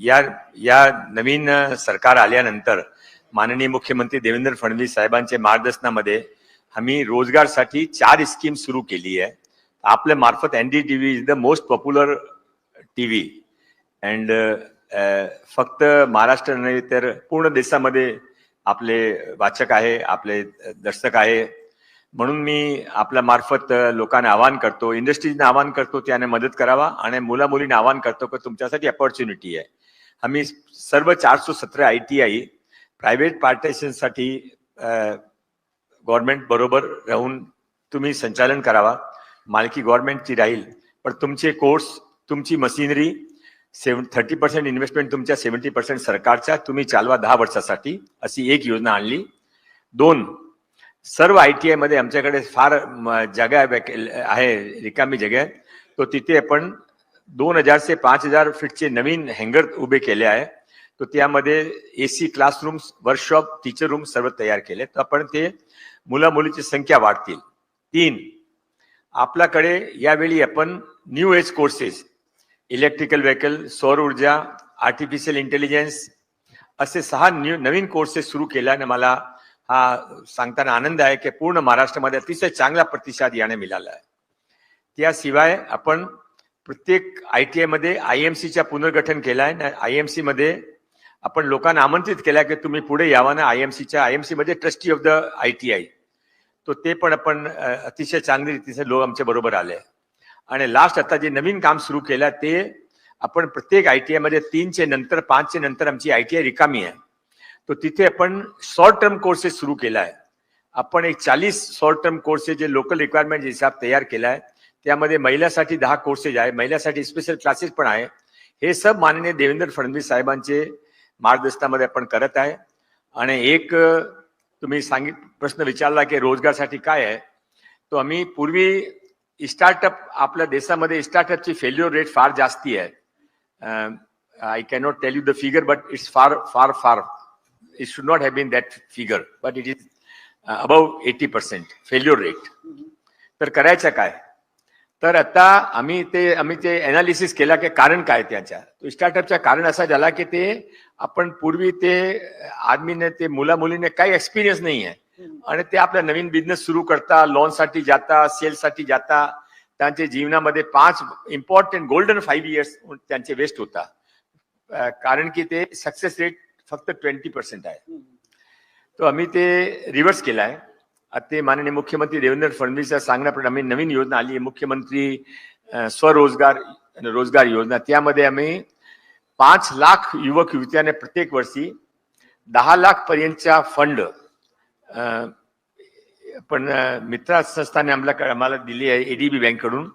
या या नवीन सरकार आल्यानंतर माननीय मुख्यमंत्री देवेंद्र फडणवीस साहेबांच्या मार्गदर्शनामध्ये आम्ही रोजगारसाठी चार स्कीम सुरू केली आहे. आपल्या मार्फत N D T V is the most popular T V and फक्त महाराष्ट्र नव्हे तर पूर्ण देशामध्ये आपले वाचक आहे आपले दर्शक आहे. म्हणून मी आपल्या मार्फत लोकांना आवाहन करतो इंडस्ट्रीजने आवाहन करतो त्याने मदत करावा आणि मुला मुलींना आवाहन करतो की तुमच्यासाठी अपॉर्च्युनिटी आहे. आम्ही सर्व चारशे सतरा आय टी आय प्रायव्हेट पार्टिशनसाठी गव्हर्नमेंट बरोबर राहून तुम्ही संचालन करावा. मालकी गव्हर्नमेंटची राहील. पण तुमचे कोर्स तुमची machinery seven thirty percent investment तुमच्या सेवन्टी पर्सेंट सरकारच्या तुम्ही चालवा दहा वर्षासाठी अशी एक योजना आणली. दोन सर्व आय टी आयमध्ये आमच्याकडे फार म, जागा आहे रिकामी जगा आहे. तो तिथे आपण दोन हजार ते पाच हजार फीटचे नवीन हँगर उभे केले आहे. तर त्यामध्ये A C classrooms workshop teacher room सर्व तयार केले. तर आपण ते मुला मुलीची संख्या वाढतील. तीन आपल्याकडे यावेळी आपण new age courses electrical vehicle सौर ऊर्जा आर्टिफिशियल इंटेलिजन्स असे सहा न्यू नवीन कोर्सेस सुरू केल्याने मला हा सांगताना आनंद आहे की पूर्ण महाराष्ट्रामध्ये अतिशय चांगला प्रतिसाद याने मिळाला आहे. त्याशिवाय आपण प्रत्येक आय टी आयमध्ये आय एम सीच्या पुनर्गठन केलं आहे आय एम सीमध्ये आपण लोकांना आमंत्रित केलं की तुम्ही पुढे यावा ना आय एम सीच्या आय एम सीमध्ये trustee of the I T I तो ते पण आपण अतिशय चांगली रीतीचे लोक आमच्या बरोबर आले. आणि लास्ट आता जे नवीन काम सुरू केलं ते आपण प्रत्येक आय टी आयमध्ये तीनचे नंतर पाचचे नंतर आमची आय टी आय रिकामी आहे. तो तिथे आपण शॉर्ट टर्म कोर्सेस सुरू केला आहे आपण एक चाळीस शॉर्ट टर्म कोर्सेस जे लोकल रिक्वायरमेंट हिसाब तयार केला आहे त्यामध्ये महिलासाठी दहा कोर्सेस आहे महिलासाठी स्पेशल क्लासेस पण आहे हे सब माननीय देवेंद्र फडणवीस साहेबांचे मार्गदर्शनामध्ये आपण करत आहे. आणि एक तुम्ही सांगित प्रश्न विचारला की रोजगारसाठी काय आहे? तो आम्ही पूर्वी स्टार्टअप आपल्या देशामध्ये स्टार्टअपची फेल्युअर रेट फार जास्ती आहे. I cannot tell you the figure but it's फार फार फार it should not have been that figure but it is above eighty percent failure rate तर करायचं काय? तर आता आम्ही ते आम्ही ते एनालिसिस केला की कारण काय त्याच्या. तो स्टार्टअपचं कारण असा झाला की ते आपण पूर्वी ते आदमीने ते मुला मुलीने काही एक्सपिरियन्स नाही आहे. आणि ते आपला नवीन बिझनेस सुरू करता लोनसाठी जाता सेल्ससाठी जाता. त्यांच्या जीवनामध्ये पाच इम्पॉर्टंट गोल्डन फाईव्ह इयर्स त्यांचे वेस्ट होता. कारण की ते सक्सेस रेट फक्त ट्वेंटी पर्सेंट आहे. तो आम्ही ते रिव्हर्स केला आहे ते माननीय मुख्यमंत्री देवेंद्र फडणवीसच्या सांगण्याप्रमाणे आम्ही नवीन योजना आली आहे. मुख्यमंत्री स्वरोजगार आणि रोजगार योजना. त्यामध्ये आम्ही पाच लाख युवक युवत्याने प्रत्येक वर्षी दहा लाख पर्यंतच्या फंड पण मित्रा संस्थाने आम्हाला आम्हाला दिली आहे एडीबी बँककडून.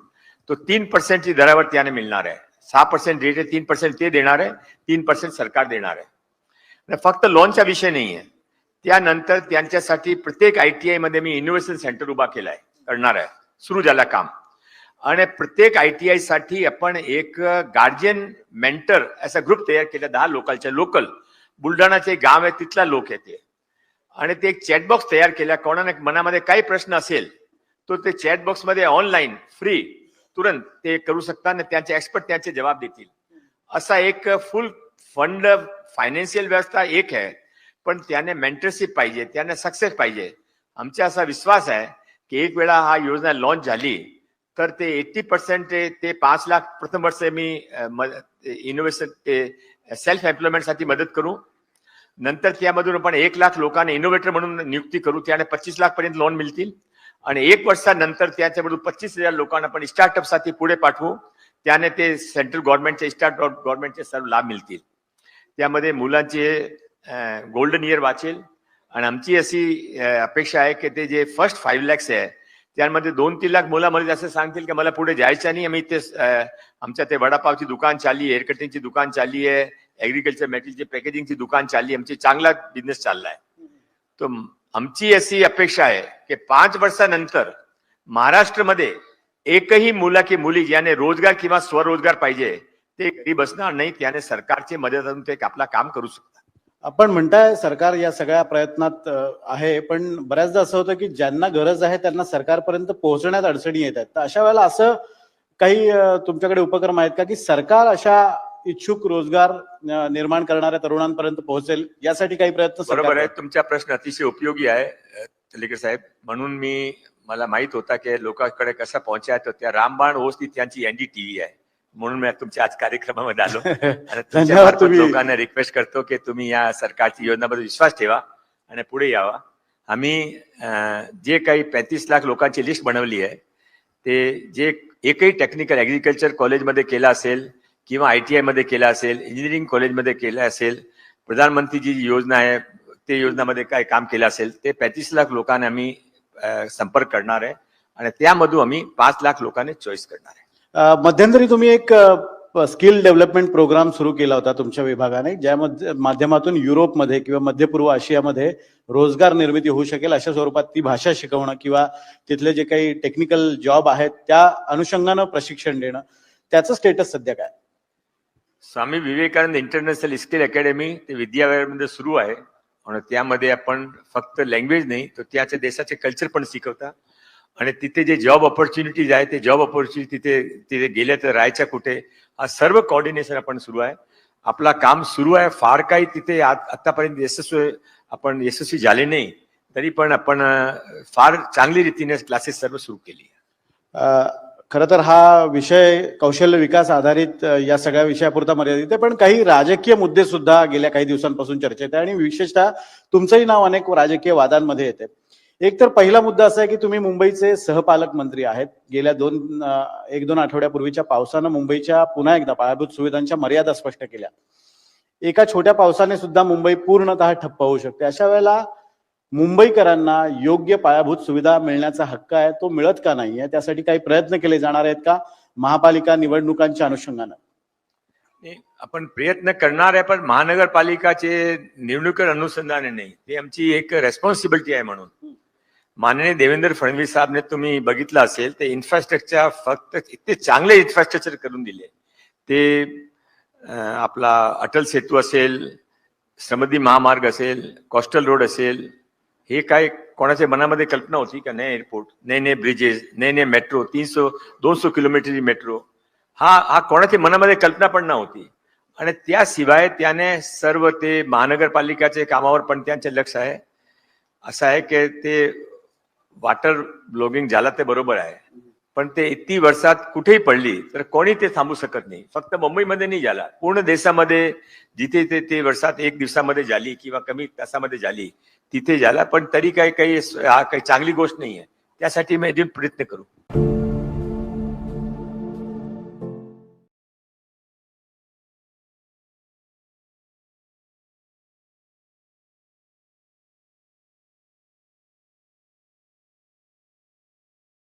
तो तीन पर्सेंटची दरावर त्याने मिळणार आहे. सहा पर्सेंट रेट आहे तीन पर्सेंट ते देणार आहे तीन पर्सेंट सरकार देणार आहे. फक्त लोनचा विषय नाही आहे त्यानंतर त्यांच्यासाठी प्रत्येक आय टी आयमध्ये मी इनोव्हेशन सेंटर उभा केलाय करणार आहे. सुरू झालं काम. आणि प्रत्येक आय टी आयसाठी आपण एक गार्जियन मेंटर असा ग्रुप तयार केला दहा लोकलच्या लोकल बुलढाणाचे एक गाव आहे तिथला लोक येते आणि ते एक चॅटबॉक्स तयार केला. कोणाला मनामध्ये काही प्रश्न असेल तो ते चॅटबॉक्समध्ये ऑनलाईन फ्री तुरंत ते करू शकता आणि त्यांचे एक्सपर्ट त्यांचे जबाब देतील. असा एक फुल फंड फायनान्शियल व्यवस्था एक आहे. पण त्याने मेंटरशिप पाहिजे त्याने सक्सेस पाहिजे. आमचा असा विश्वास आहे की एक वेळा हा योजना लॉन्च झाली तर ते एट्टी पर्सेंट ते पाच लाख प्रथम वर्ष मी इनोव्हेशन ते सेल्फ एम्प्लॉयमेंटसाठी मदत करू. नंतर त्यामधून आपण एक लाख लोकांना इनोव्हेटर म्हणून नियुक्ती करू त्याने पच्चीस लाख पर्यंत लोन मिळतील. आणि एक वर्षानंतर त्याच्यामधून पच्चीस हजार लोकांना आपण स्टार्टअपसाठी पुढे पाठवू. त्याने ते सेंट्रल गव्हर्नमेंटचे स्टार्ट गव्हर्नमेंटचे सर्व लाभ मिळतील. त्यामध्ये मुलांचे गोल्डन इयर वाचेल. आणि आमची अशी अपेक्षा आहे की ते जे फर्स्ट फाईव्ह लॅक्स आहे त्यामध्ये दोन तीन लाख मुलामध्ये असं सांगतील की मला पुढे जायचं नाही. आम्ही ते आमच्या ते वडापावची दुकान चालली आहे हेअर कटिंगची दुकान चालली आहे ॲग्रिकल्चर मटेरियलची पॅकेजिंगची दुकान चालली आहे. आमची चांगला बिझनेस चाललाय. तर आमची अशी अपेक्षा आहे की पाच वर्षानंतर महाराष्ट्रमध्ये एकही मुला की मुली ज्याने रोजगार किंवा स्वरोजगार पाहिजे ते घरी बसणार नाही त्याने सरकारची मदत ते आपला काम करू शकतो आपण म्हणताय सरकार या सगळ्या प्रयत्नात आहे पण बऱ्याचदा असं होतं की ज्यांना गरज आहे त्यांना सरकारपर्यंत पोहोचण्यात अडचणी येत आहेत. तर अशा वेळेला असं काही तुमच्याकडे उपक्रम आहेत का की सरकार अशा इच्छुक रोजगार निर्माण करणाऱ्या तरुणांपर्यंत पोहोचेल यासाठी काही प्रयत्न सरकार बरोबर आहे. तुमचा प्रश्न अतिशय उपयोगी आहे तलेकर साहेब. म्हणून मी मला माहीत होता की लोकांकडे कसा पोहोचायचं त्या रामबाण ओस ती त्यांची एनडीटीव्ही आहे. म्हणून मी तुमच्या आज कार्यक्रमामध्ये आलो. आणि तुमच्या मार्फत लोकांना रिक्वेस्ट करतो की तुम्ही या सरकारची योजनाबद्दल विश्वास ठेवा आणि पुढे यावा. आम्ही जे काही पैंतीस लाख लोकांची लिस्ट बनवली आहे ते जे एकही टेक्निकल ॲग्रिकल्चर कॉलेजमध्ये केलं असेल किंवा आय टी आयमध्ये केलं असेल इंजिनिअरिंग कॉलेजमध्ये केलं असेल प्रधानमंत्रीची जी योजना आहे ते योजनामध्ये काय काम केलं असेल ते पैंतीस लाख लोकांना आम्ही संपर्क करणार आहे आणि त्यामधून आम्ही पाच लाख लोकांनी चॉईस करणार आहे. मध्यंतरी तुम्ही एक स्किल डेव्हलपमेंट प्रोग्राम सुरू केला होता तुमच्या विभागाने ज्या माध्यमातून युरोपमध्ये किंवा मध्य पूर्व आशियामध्ये रोजगार निर्मिती होऊ शकेल अशा स्वरूपात ती भाषा शिकवणं किंवा तिथले जे काही टेक्निकल जॉब आहेत त्या अनुषंगानं प्रशिक्षण देणं त्याचं स्टेटस सध्या काय? Swami Vivekananda international skill academy ते विद्याविहारमध्ये सुरू आहे. आणि त्यामध्ये आपण फक्त लँग्वेज नाही तर त्याच्या देशाचे कल्चर पण शिकवता. आणि तिथे जे जॉब ऑपॉर्च्युनिटीज आहे ते जॉब ऑपॉर्च्युनिटी तिथे तिथे गेले तर राहायच्या कुठे? हा सर्व कॉर्डिनेशन आपण सुरू आहे. आपला काम सुरू आहे. फार काही तिथे आत- आतापर्यंत यशस्वी आपण यशस्वी झाले नाही. तरी पण आपण फार चांगली रीतीने क्लासेस सर्व सुरू केली अ, खरं तर हा विषय कौशल्य विकास आधारित या सगळ्या विषयापुरता मर्यादित आहे. पण काही राजकीय मुद्दे सुद्धा गेल्या काही दिवसांपासून चर्चेत आहे आणि विशेषतः तुमचंही नाव अनेक राजकीय वादांमध्ये येते. एक तर पहिला मुद्दा असा आहे की तुम्ही मुंबईचे सहपालक मंत्री आहेत. गेल्या दोन एक दोन आठवड्यापूर्वीच्या पावसानं मुंबईच्या पुन्हा एकदा पायाभूत सुविधांच्या मर्यादा स्पष्ट केल्या. एका छोट्या पावसाने सुद्धा मुंबई पूर्णतः ठप्प होऊ शकते. अशा वेळेला मुंबईकरांना योग्य पायाभूत सुविधा मिळण्याचा हक्क आहे तो मिळत का नाहीये त्यासाठी काही प्रयत्न केले जाणार आहेत का महापालिका निवडणुकांच्या अनुषंगानं? आपण प्रयत्न करणार आहे पण महानगरपालिकाचे निवडणुकीवर अनुसंधाने नाही. ते आमची एक रेस्पॉन्सिबिलिटी आहे म्हणून. माननीय देवेंद्र फडणवीस साहेबने तुम्ही बघितलं असेल ते इन्फ्रास्ट्रक्चर फक्त इतके चांगले इन्फ्रास्ट्रक्चर करून दिले. ते आपला अटल सेतू असेल समृद्धी महामार्ग असेल कोस्टल रोड असेल हे काय कोणाच्या मनामध्ये कल्पना होती का? नाही एअरपोर्ट नए नए ब्रिजेस नए नए मेट्रो तीन सौ दोन सौ किलोमीटरची मेट्रो हा हा कोणाच्या मनामध्ये कल्पना पण नव्हती. आणि त्याशिवाय त्याने सर्व ते महानगरपालिकाचे कामावर पण त्यांचे लक्ष आहे. असं आहे की ते वॉटर ब्लॉगिंग झाला ते बरोबर आहे. पण ते इतकी वर्षात कुठेही पडली तर कोणी ते थांबू शकत नाही. फक्त मुंबईमध्ये नाही झाला पूर्ण देशामध्ये जिथे ते ते वर्षात एक दिवसामध्ये झाली किंवा कमी तासामध्ये झाली तिथे झाला पण तरी काही काही हा काही चांगली गोष्ट नाही आहे त्यासाठी मी अजून प्रयत्न करू.